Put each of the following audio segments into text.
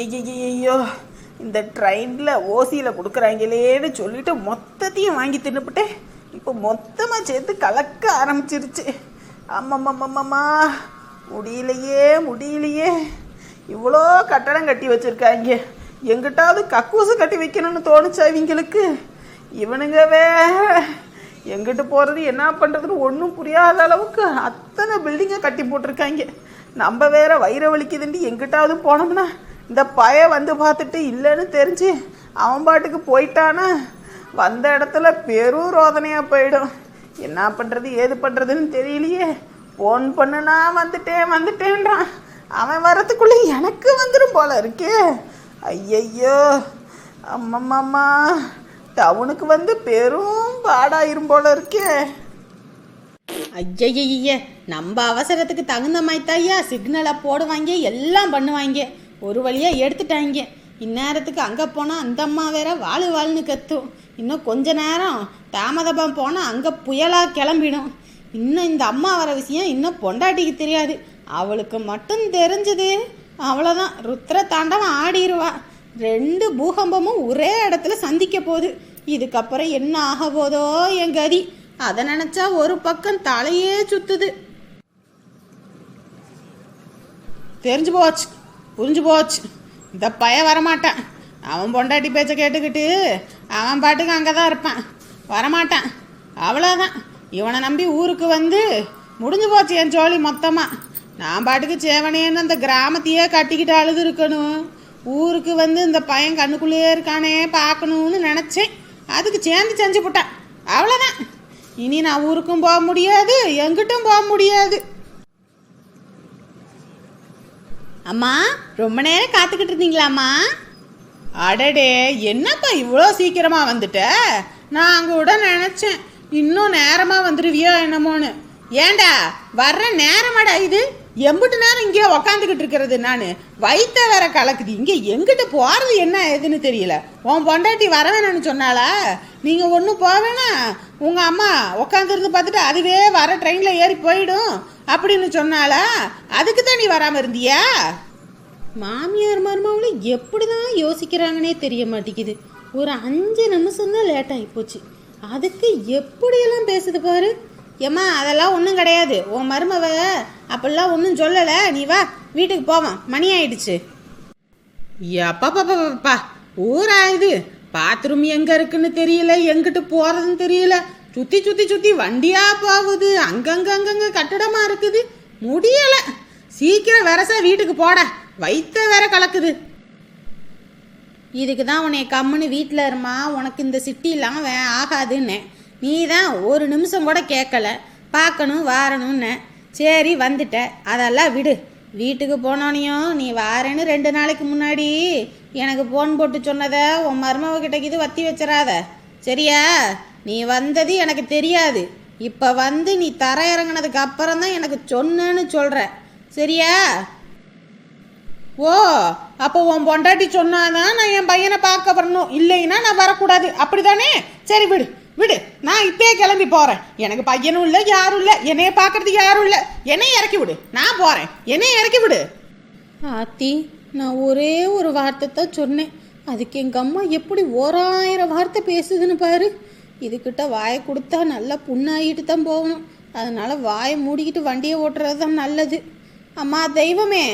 ஐயையோ இந்த ட்ரெயினில் ஓசியில் கொடுக்குறாங்களேன்னு சொல்லிட்டு மொத்தத்தையும் வாங்கி தின்னுபிட்டேன் இப்போ மொத்தமாக சேர்த்து கலக்க ஆரம்பிச்சிருச்சு. அம்மம்மம்மம்மா முடியலையே முடியலையே. இவ்வளோ கட்டடம் கட்டி வச்சுருக்காங்க. எங்கிட்டாவது கக்கூசு கட்டி வைக்கணும்னு தோணுச்சு அவங்களுக்கு இவனுங்க வேற எங்கிட்டு போகிறது என்ன பண்ணுறதுன்னு ஒன்றும் புரியாத அளவுக்கு அத்தனை பில்டிங்கை கட்டி போட்டிருக்காங்க. நம்ம வேற வயிறை வலிக்குதுன்ட்டு எங்கிட்டாவது போனோம்னா இந்த பய வந்து பார்த்துட்டு இல்லைன்னு தெரிஞ்சு அவன் பாட்டுக்கு போயிட்டானா? வந்த இடத்துல பெரும் ரோதனையாக போயிடும். என்ன பண்ணுறது ஏது பண்ணுறதுன்னு தெரியலையே. ஃபோன் பண்ணுனா வந்துட்டேன் வந்துட்டேன்றான். அவன் வரத்துக்குள்ளே எனக்கு வந்துடும் போல இருக்கே. ஐயையோ. அம்மம்மாம்மா. டவுனுக்கு வந்து பெரும் பாடாயிரும் போல இருக்கே. ஐயய்ய. நம்ம அவசரத்துக்கு தகுந்த மாதிரி தாய்யா சிக்னலை போடுவாங்க எல்லாம் பண்ணுவாங்க. ஒரு வழியாக எடுத்துட்டாங்க இந்நேரத்துக்கு அங்கே போனால் அந்த அம்மா வேற வாழு வாழ்னு கத்தும். இன்னும் கொஞ்ச நேரம் தாமதமாக போனால் அங்கே புயலாக கிளம்பிடும். இன்னும் இந்த அம்மா வர விஷயம் இன்னும் பொண்டாட்டிக்கு தெரியாது. அவளுக்கு மட்டும் தெரிஞ்சது அவ்வளோதான் ருத்ர தாண்டவம் ஆடிடுவா ரெண்டு பூகம்பமும் ஒரே இடத்துல சந்திக்க போகுது. இதுக்கப்புறம் என்ன ஆக போதோ என் கதி. அதை நினச்சா ஒரு பக்கம் தலையே சுத்துது. தெரிஞ்சு போச்சு. புரிஞ்சு போச்சு. இந்த பய வரமாட்டான். அவன் பொண்டாட்டி பேச்சை கேட்டுக்கிட்டு அவன் பாட்டுக்கு அங்கே தான் இருப்பான். வரமாட்டான். அவ்வளோதான் இவனை நம்பி ஊருக்கு வந்து முடிஞ்சு போச்சு என் ஜோலி மொத்தமாக நான் பாட்டுக்கு சேவனேன்னு அந்த கிராமத்தையே கட்டிக்கிட்டு அழுது இருக்கணும் ஊருக்கு வந்து இந்த பையன் கண்ணுக்குள்ளேயே இருக்கானே பார்க்கணும்னு நினச்சேன். அதுக்கு சேர்ந்து செஞ்சு போட்டான். அவ்வளோதான் இனி நான் ஊருக்கும் போக முடியாது எங்கிட்டும் போக முடியாது. அம்மா ரொம்ப நேரம் காத்துக்கிட்டு இருந்தீங்களாம்மா? அடடே என்னப்பா இவ்வளோ சீக்கிரமாக வந்துட்ட? நான் கூட நினச்சேன். இன்னும் நேரமாக வந்துடுவியோ என்னமோன்னு. ஏண்டா வர்ற நேரமாடா இது? எம்பிட்டு நேரம் இங்கேயே உக்காந்துக்கிட்டு இருக்கிறது நான். வயிற்ற வேற கலக்குது. இங்கே எங்கிட்ட போகிறது என்ன ஏதுன்னு தெரியல. உன் பொண்டாட்டி வர வேணும்னு நீங்கள் ஒன்றும் போவேணா உங்கள் அம்மா உக்காந்துருந்து பார்த்துட்டு அதுவே வர ட்ரெயினில் ஏறி போயிடும். அப்படின்னு சொன்னாளா? அதுக்கு தான் நீ வராமல் இருந்தியா? மாமியார் மருமகளும் எப்படி தான் யோசிக்கிறாங்கன்னே தெரிய மாட்டேங்குது. ஒரு அஞ்சு நிமிஷம் தான் லேட் ஆகி போச்சு அதுக்கு எப்படியெல்லாம் பேசுது பாரு. ஏம்மா அதெல்லாம் ஒன்றும் கிடையாது. உன் மருமவ அப்பெல்லாம் ஒன்றும் சொல்லலை. நீ வா வீட்டுக்கு போவான் மணி ஆயிடுச்சு. எப்பப்பா ஊரா இது? பாத்ரூம் எங்க இருக்குன்னு தெரியல. எங்கிட்டு போறதுன்னு தெரியல. சுற்றி சுற்றி சுற்றி வண்டியாக போகுது. அங்கங்க அங்கங்க கட்டடமா இருக்குது. முடியலை. சீக்கிரம் வரசா வீட்டுக்கு போட. வைத்த வேற கலக்குது. இதுக்கு தான் உன்னை கம்முன்னு வீட்டில் இருமா? உனக்கு இந்த சிட்டிலாம் வே ஆகாதுன்னு. நீ தான் ஒரு நிமிஷம் கூட கேட்கல பார்க்கணும் வாரணும்னு. சரி வந்துட்ட. அதெல்லாம் விடு. வீட்டுக்கு போனோனையும் நீ வாரேன்னு ரெண்டு நாளைக்கு முன்னாடி எனக்கு ஃபோன் போட்டு சொன்னதை உன் மருமவ கிட்ட இது வத்தி வச்சிடாத. சரியா? நீ வந்தது எனக்கு தெரியாது. இப்போ வந்து நீ தர இறங்கினதுக்கு அப்புறம் தான் எனக்கு சொன்னேன்னு சொல்கிற சரியா? ஓ அப்போ உன் பொண்டாட்டி சொன்னாதான் நான் என் பையனை பார்க்க வரணும். இல்லைன்னா நான் வரக்கூடாது. அப்படிதானே சரி விடு. விடு. நான் இப்பயே கிளம்பி போகிறேன் எனக்கு பையனும் இல்லை யாரும் இல்லை. என்னைய பார்க்கறதுக்கு யாரும் இல்லை. என்னைய இறக்கி விடு. நான் போகிறேன் என்னைய இறக்கி விடு. ஆத்தி நான் ஒரே ஒரு வார்த்தை தான் சொன்னேன். அதுக்கு எங்கள் அம்மா எப்படி ஓராயிரம் வார்த்தை பேசுதுன்னு பாரு. இதுக்கிட்ட வாயை கொடுத்தா நல்லா புண்ணாகிட்டு தான் போகணும். அதனால் வாயை மூடிக்கிட்டு வண்டியை ஓட்டுறது தான் நல்லது. அம்மா தெய்வமே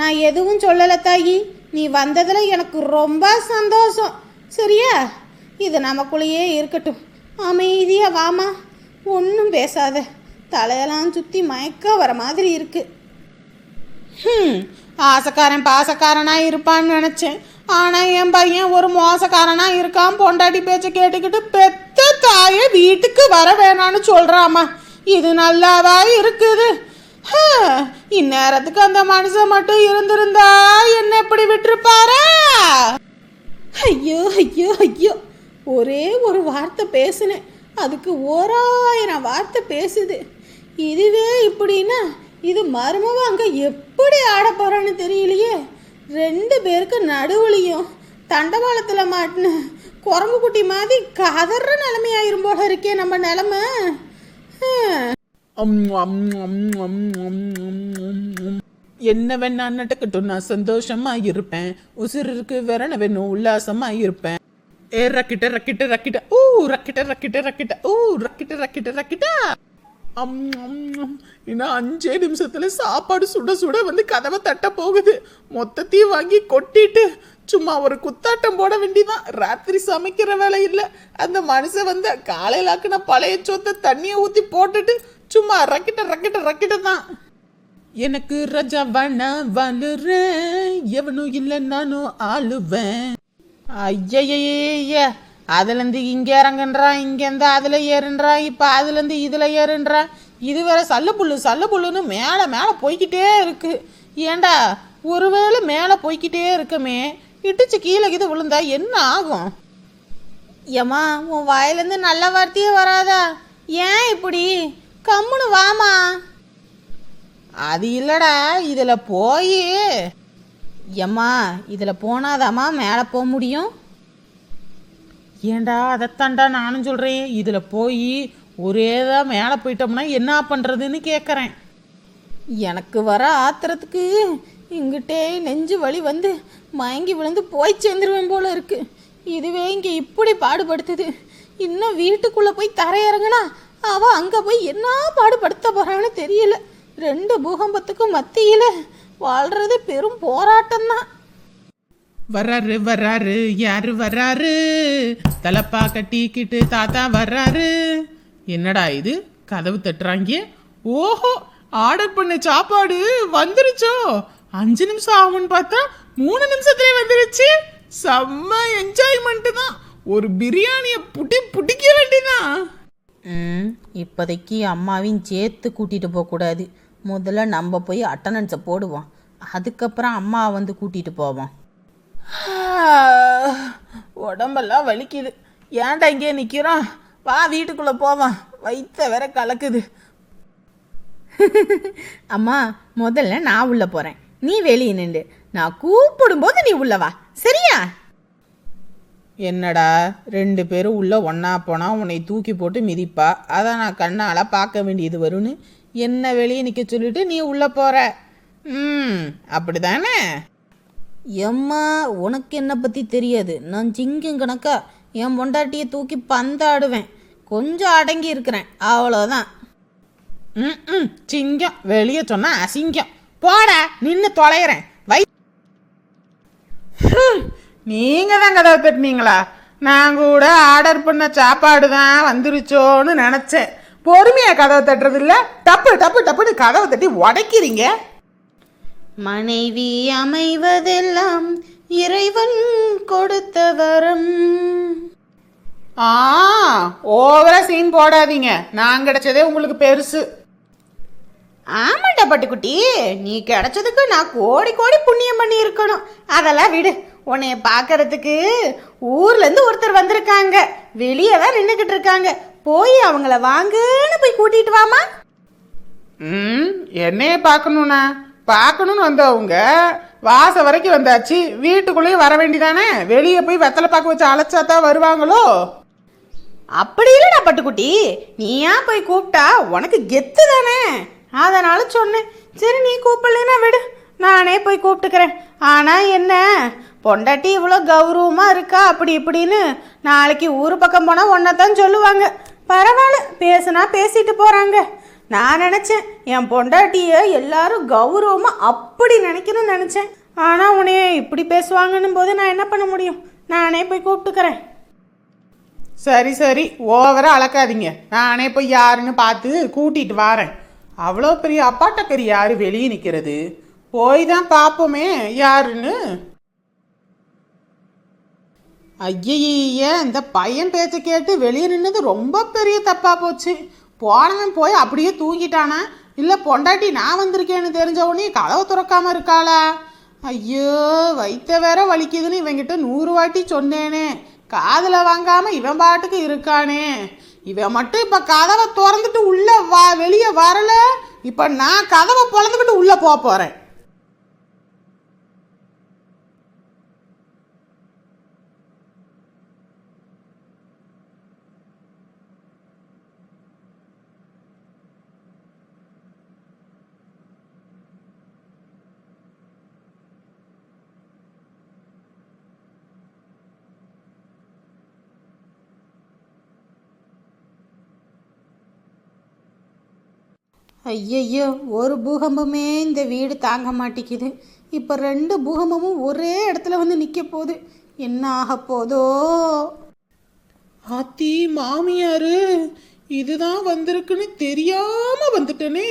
நான் எதுவும் சொல்லலை தாயி. நீ வந்ததில் எனக்கு ரொம்ப சந்தோஷம். சரியா? இது நமக்குள்ளேயே இருக்கட்டும். அமைதியாக வாமா. ஒன்றும் பேசாத. தலையெல்லாம் சுற்றி மயக்க வர மாதிரி இருக்குது ம் ஆசைக்காரன் பாசக்காரனாக இருப்பான்னு நினச்சேன். ஆனால் என் பையன் ஒரு மோசக்காரனாக இருக்கான். பொண்டாட்டி பேச்சை கேட்டுக்கிட்டு பெத்த தாயை வீட்டுக்கு வர வேணான்னு சொல்கிறாமா இது நல்லாவா இருக்குது? இந்நேரத்துக்கு அந்த மனுஷன் மட்டும் இருந்திருந்தா என்ன இப்படி விட்டுருப்பாரா? ஐயோ ஐயோ ஐயோ. ஒரே ஒரு வார்த்தை பேசினேன். அதுக்கு ஓராயிரம் வார்த்தை பேசுது. இதுவே இப்படின்னா இது மருமவ அங்கே எப்படி ஆட தெரியலையே. ரெண்டு பேருக்கு நடுவுலையும் தண்டவாளத்தில் மாட்டின குரங்கு குட்டி மாதிரி கதற நிலைமையாயிரும் போல இருக்கே நம்ம நிலமை. ஹம். அம், என்ன வேணா நடக்கட்டும் நான் சந்தோஷமா இருப்பேன் உசிருக்கு விரல வேணும் உல்லாசமா இருப்பேன் ஏ ரக்கிட்ட ரக்கிட்ட ரக்கிட்ட. ஊ ரக்கிட்ட ரக்கிட்ட ரக்கிட்ட. ஊ ரக்கிட்ட ரக்கிட்ட ரக்கிட்டா. இன்னும் அஞ்சே நிமிஷத்தில் சாப்பாடு சுட சுட வந்து கதவை தட்ட போகுது. மொத்தத்தையும் வாங்கி கொட்டிட்டு சும்மா ஒரு குத்தாட்டம் போட வேண்டிதான். ராத்திரி சமைக்கிற வேலை இல்லை. அந்த மனுஷன் வந்து காலையில் ஆக்குன பழைய சொத்தை தண்ணியை ஊற்றி போட்டுட்டு சும்மா ரக்கிட்ட ரக்கிட்ட ரக்கிட்ட தான். எனக்கு ரஜா வேணா எவனும் இல்லை நானும் ஆளுவேன். ஐயையே அதுலேருந்து இங்கே இறங்குன்றான் இங்கேருந்து அதில் ஏறுன்றான் இப்போ அதுலேருந்து இதில் ஏறுன்றான் இது வேற சல்லு புல்லு சல்லு புல்லுன்னு மேலே மேலே போய்கிட்டே இருக்கு. ஏண்டா? ஒருவேளை மேலே போய்கிட்டே இருக்கமே இடிச்சு கீழே கீது விழுந்தா என்ன ஆகும்? ஏம்மா உன் வாயிலேருந்து நல்ல வார்த்தையே வராதா? ஏன் இப்படி? கம்முன்னு வாமா அது இல்லடா இதில் போய். ஏம்மா இதில் போனாதாம்மா மேலே போக முடியும் ஏண்டா அதைத்தாண்டா நானும் சொல்கிறேன் இதில் போய் ஒரே தான் மேலே போயிட்டோம்னா என்ன பண்ணுறதுன்னு கேட்குறேன் எனக்கு வர ஆத்திரத்துக்கு இங்கிட்டே நெஞ்சு வலி வந்து மயங்கி விழுந்து போய் சேர்ந்துருவேன் போல இருக்கு. இதுவே இங்கே இப்படி பாடுபடுத்துது. இன்னும் வீட்டுக்குள்ளே போய் தரையிறங்குனா அவள் அங்கே போய் என்ன பாடுபடுத்த போகிறான்னு தெரியல. ரெண்டு பூகம்பத்துக்கும் மத்தியில் வாழ்கிறது பெரும் போராட்டம்தான். வர்றாரு வர்றாரு யாரு வர்றாரு? தலப்பா கட்டிக்கிட்டு தாத்தா வர்றாரு. என்னடா இது? கதவு தட்டுறாங்க. ஓஹோ ஆர்டர் பண்ண சாப்பாடு வந்துருச்சோ? அஞ்சு நிமிஷம் ஆகும்னு பார்த்தா மூணு நிமிஷத்துலேயே வந்துருச்சு. செம்ம என்ஜாய்மெண்ட்டு தான். ஒரு பிரியாணியை புட்டி புட்டிக்க வேண்டியதான் ம் இப்போதைக்கு அம்மாவையும் சேர்த்து கூட்டிகிட்டு போகக்கூடாது முதல்ல நம்ம போய் அட்டண்டன்ஸை போடுவோம். அதுக்கப்புறம் அம்மா வந்து கூட்டிகிட்டு போவோம். உடம்பெல்லாம் வலிக்குது. ஏன்டா இங்கே நிற்கிறோம் வா வீட்டுக்குள்ளே போவான் வயிற்ற வேற கலக்குது. அம்மா முதல்ல நான் உள்ள போகிறேன் நீ வெளியே நின்று நான் கூப்பிடும்போது நீ உள்ள வா. சரியா? என்னடா ரெண்டு பேரும் உள்ளே ஒன்றா போனால் உன்னை தூக்கி போட்டு மிதிப்பா? அதை நான் கண்ணால் பார்க்க வேண்டியது வரும்னு. என்ன வெளியே நிற்க சொல்லிட்டு நீ உள்ளே போகிற ம் அப்படி தானே எம்மா உனக்கு என்னை பற்றி தெரியாது. நான் சிங்கம் கணக்கா. என் பொண்டாட்டியை தூக்கி பந்தாடுவேன். கொஞ்சம் அடங்கி இருக்கிறேன். அவ்வளோதான் ம் ம் சிங்கம். வெளியே சொன்னால் அசிங்கம். போடா நின்று தொலைகிறேன். வை நீங்கள் தான் கதவை பெட்டினீங்களா நான் கூட ஆர்டர் பண்ண சாப்பாடு தான் வந்துருச்சோன்னு நினச்சேன். பொறுமையாக கதவை தட்டுறது டப்பு டப்பு டப்புன்னு கதவை தட்டி உடைக்கிறீங்க. மனைவி அமைவதெல்லாம் இறைவன் கொடுத்த வரம். ஆ ஓவரா சீன் போடாதீங்க. நான் கிடைச்சதே உங்களுக்கு பெருசு. ஆமாண்டா பட்டுக்குட்டி. நீ கிடைச்சதுக்கு நான் கோடி கோடி புண்ணியம் பண்ணி இருக்கணும் அதெல்லாம் விடு. உன்னைய பார்க்கறதுக்கு ஊர்லேருந்து ஒருத்தர் வந்திருக்காங்க. வெளியே தான் நின்றுக்கிட்டு இருக்காங்க. போய் அவங்கள வாங்கன்னு போய் கூட்டிட்டு வாமா. ம் என்னைய பார்க்கணுண்ணா பார்க்கணும்னு வந்தவங்க வாசல் வரைக்கும் வந்தாச்சு வீட்டுக்குள்ளேயும் வர வேண்டியதானே வெளியே போய் வெத்தலை பார்க்க வச்சு அழைச்சா தான் வருவாங்களோ? அப்படி இல்லைடா பட்டுக்குட்டி. நீயா போய் கூப்பிட்டா? உனக்கு கெத்து தானே? அதனால சொன்னேன். சரி நீ கூப்பிடலைன்னா விடு. நானே போய் கூப்பிட்டுக்கிறேன். ஆனால் என்ன? பொண்டாட்டி இவ்வளோ கௌரவமாக இருக்கா? அப்படி இப்படின்னு நாளைக்கு ஊர் பக்கம் போனால் ஒன்றை தான் சொல்லுவாங்க. பரவாயில்ல பேசுனா பேசிட்டு போகிறாங்க நான் நினச்சேன் என் பொண்டாட்டியை எல்லாரும் கௌரவமாக அப்படி நினைக்கணும்னு நினச்சேன். ஆனால் உன்னைய இப்படி பேசுவாங்கன்னும் போது நான் என்ன பண்ண முடியும்? நானே போய் கூப்பிட்டுக்கிறேன். சரி சரி. ஓவராக அளக்காதீங்க நானே போய் யாருன்னு பார்த்து கூட்டிகிட்டு வரேன். அவ்வளோ பெரிய அப்பாட்டக்கறி யார் வெளியே நிற்கிறது போய் தான் பார்ப்போமே யாருன்னு. ஐயையே இந்த பையன் பேச்சை கேட்டு வெளியே நின்னது ரொம்ப பெரிய தப்பாக போச்சு. போனவன் போய் அப்படியே தூங்கிட்டானா? இல்லை பொண்டாட்டி நான் வந்திருக்கேன்னு தெரிஞ்ச உடனே கதவை துறக்காமல் இருக்காளா? ஐயோ வைத்த வேற வலிக்குதுன்னு இவங்கிட்ட நூறு வாட்டி சொன்னேனே. காதில் வாங்காமல் இவன் பாட்டுக்கு இருக்கானே. இவன் மட்டும் இப்போ கதவை திறந்துட்டு உள்ளே வா வெளியே வரல. இப்போ நான் கதவை பிறந்துக்கிட்டு உள்ளே போக போகிறேன் ஐயையோ ஒரு பூகம்பமே இந்த வீடு தாங்க மாட்டேங்குது. இப்போ ரெண்டு பூகம்பமும் ஒரே இடத்துல வந்து நிற்க போகுது. என்ன ஆக போதோ? ஆத்தி மாமியாரு இதுதான் வந்திருக்குன்னு தெரியாமல் வந்துட்டனே.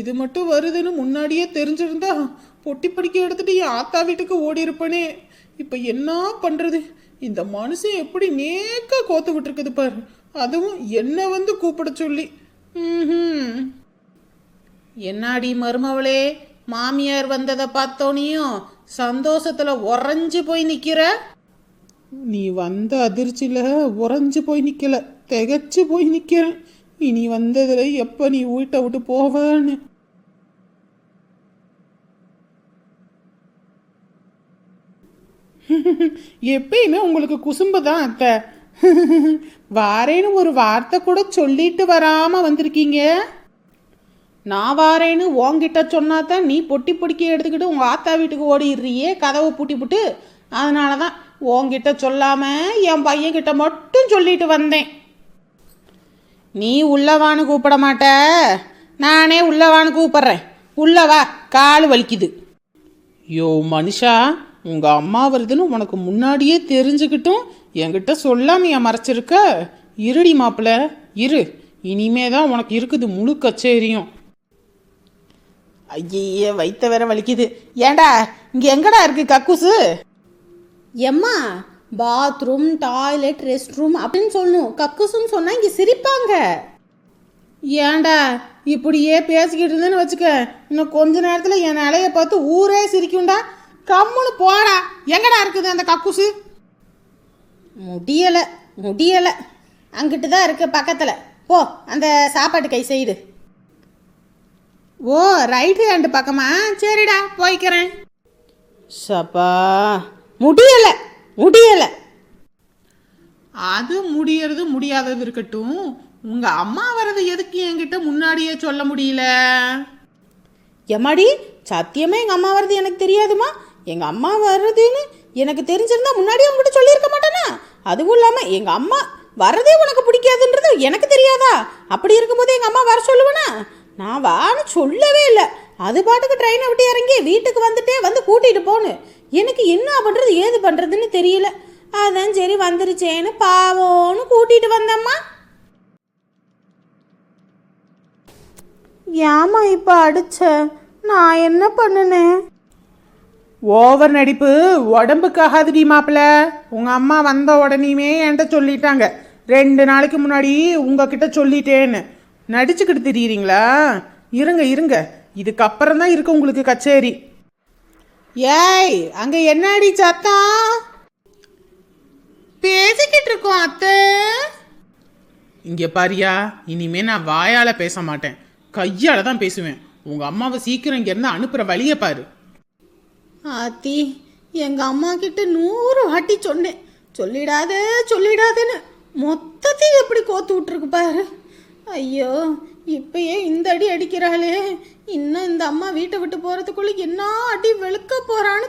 இது மட்டும் வருதுன்னு முன்னாடியே தெரிஞ்சிருந்தா பொட்டி படிக்க எடுத்துட்டு என் ஆத்தா வீட்டுக்கு ஓடி இருப்பனே இப்போ என்ன பண்ணுறது இந்த மனுஷன் எப்படி நேக்க கோத்து விட்டுருக்குது பாரு. அதுவும் என்ன வந்து கூப்பிட சொல்லி. ம் என்னாடி மருமவளே? மாமியார் வந்ததை பார்த்தோனையும் சந்தோஷத்துல உறைஞ்சு போய் நிக்கிற? நீ வந்த அதிர்ச்சியில உறைஞ்சு போய் நிக்கல திகைச்சு போய் நிக்கிறேன் இனி வந்ததுல எப்போ நீ வீட்டை விட்டு போவன்னு? எப்பயுமே உங்களுக்கு குசும்பு தான் அத்தை. வாரேன்னு ஒரு வார்த்தை கூட சொல்லிட்டு வராம வந்திருக்கீங்க. நான் வாரேன்னு உன்கிட்ட சொன்னாதான் நீ பொட்டி பொடிக்கி எடுத்துக்கிட்டு உங்கள் ஆத்தா வீட்டுக்கு ஓடிடுறியே கதவை பூட்டிப்புட்டு அதனால தான் உன்கிட்ட சொல்லாமல் என் பையன்கிட்ட மட்டும் சொல்லிட்டு வந்தேன். நீ உள்ளவான்னு கூப்பிட மாட்ட. நானே உள்ளவான்னு கூப்பிட்றேன். உள்ளவா கால் வலிக்குது. யோ மனுஷா உங்கள் அம்மா வருதுன்னு உனக்கு முன்னாடியே தெரிஞ்சுக்கிட்டும் என்கிட்ட சொல்லாமையா மறைச்சிருக்க? இருடி மாப்பிள இரு. இனிமே தான் உனக்கு இருக்குது முழு கச்சேரியும். ஐயே வைத்த வேற வலிக்குது. ஏண்டா இங்க எங்கடா இருக்கு கக்கூசு? எம்மா பாத்ரூம் டாய்லெட் ரெஸ்ட் ரூம் அப்படின்னு சொல்லணும். கக்கூசுன்னு சொன்னா இங்க சிரிப்பாங்க. ஏண்டா இப்படியே பேசிக்கிட்டு இருந்தேன்னு வச்சுக்க இன்னும் கொஞ்ச நேரத்துல என் நிலைய பார்த்து ஊரே சிரிக்கும்டா. கம்முன்னு போடா. எங்கடா இருக்குது அந்த கக்கூசு? முடியல முடியல. அங்கிட்டு தான் இருக்கு பக்கத்துல. போ அந்த சாப்பாட்டு கை செய்யுது ஓ ரைட் ஹேண்டு பக்கமா? சரிடா போய்க்கிறேன். சப்பா முடியல முடியல. அது முடியறது முடியாதது இருக்கட்டும். உங்க அம்மா வர்றது எதுக்கு என்கிட்ட முன்னாடியே சொல்ல முடியல? எம்மாடி சத்தியமே எங்கள் அம்மா வர்றது எனக்கு தெரியாதுமா? எங்கள் அம்மா வர்றதுன்னு எனக்கு தெரிஞ்சிருந்தா முன்னாடியே உங்ககிட்ட சொல்லியிருக்க மாட்டேனா? அதுவும் இல்லாமல் எங்கள் அம்மா வர்றதே உனக்கு பிடிக்காதுன்றது எனக்கு தெரியாதா? அப்படி இருக்கும்போது எங்கள் அம்மா வர சொல்லுவேனா? நான் வான்னு சொல்லவே இல்லை. அது பாட்டுக்கு ட்ரெயினை விட்டு இறங்கி வீட்டுக்கு வந்துட்டே வந்து கூட்டிகிட்டு போன்னு. எனக்கு என்ன பண்ணுறது ஏது பண்ணுறதுன்னு தெரியல. அதான் சரி வந்துருச்சேன்னு பாவோன்னு கூட்டிகிட்டு வந்தம்மா. ஏமா இப்போ அடிச்ச? நான் என்ன பண்ணுனேன்? ஓவர் நடிப்பு உடம்புக்காகாதுடி மாப்பிள உங்க அம்மா வந்த உடனேயுமே என்கிட்ட சொல்லிட்டாங்க. ரெண்டு நாளைக்கு முன்னாடி உங்ககிட்ட சொல்லிட்டேன்னு. நடிச்சுக்கிட்டு திரியிறீங்களா? இருங்க இருங்க. இதுக்கப்புறம் தான் இருக்கு உங்களுக்கு கச்சேரி. ஏய் அங்க என்னடி சத்தம்? பேசிக்கிட்டு இருக்கோம் அத்தை. இங்கே பாரியா இனிமே நான் வாயால் பேச மாட்டேன். கையால் தான் பேசுவேன். உங்கள் அம்மாவை சீக்கிரம் இங்கேருந்து அனுப்புகிற வழியை பாரு. ஆத்தி எங்கள் அம்மா கிட்ட நூறு வாட்டி சொன்னேன். சொல்லிடாத சொல்லிடாதேன்னு. மொத்தத்தையும் எப்படி கோத்து விட்டுருக்கு பாரு. ஐயோ இப்பயே இந்த அடி அடிக்கிறாளே. இன்னும் இந்த அம்மா வீட்டை விட்டு போகிறதுக்குள்ளே என்ன அடி வெளுக்க போகிறான்னு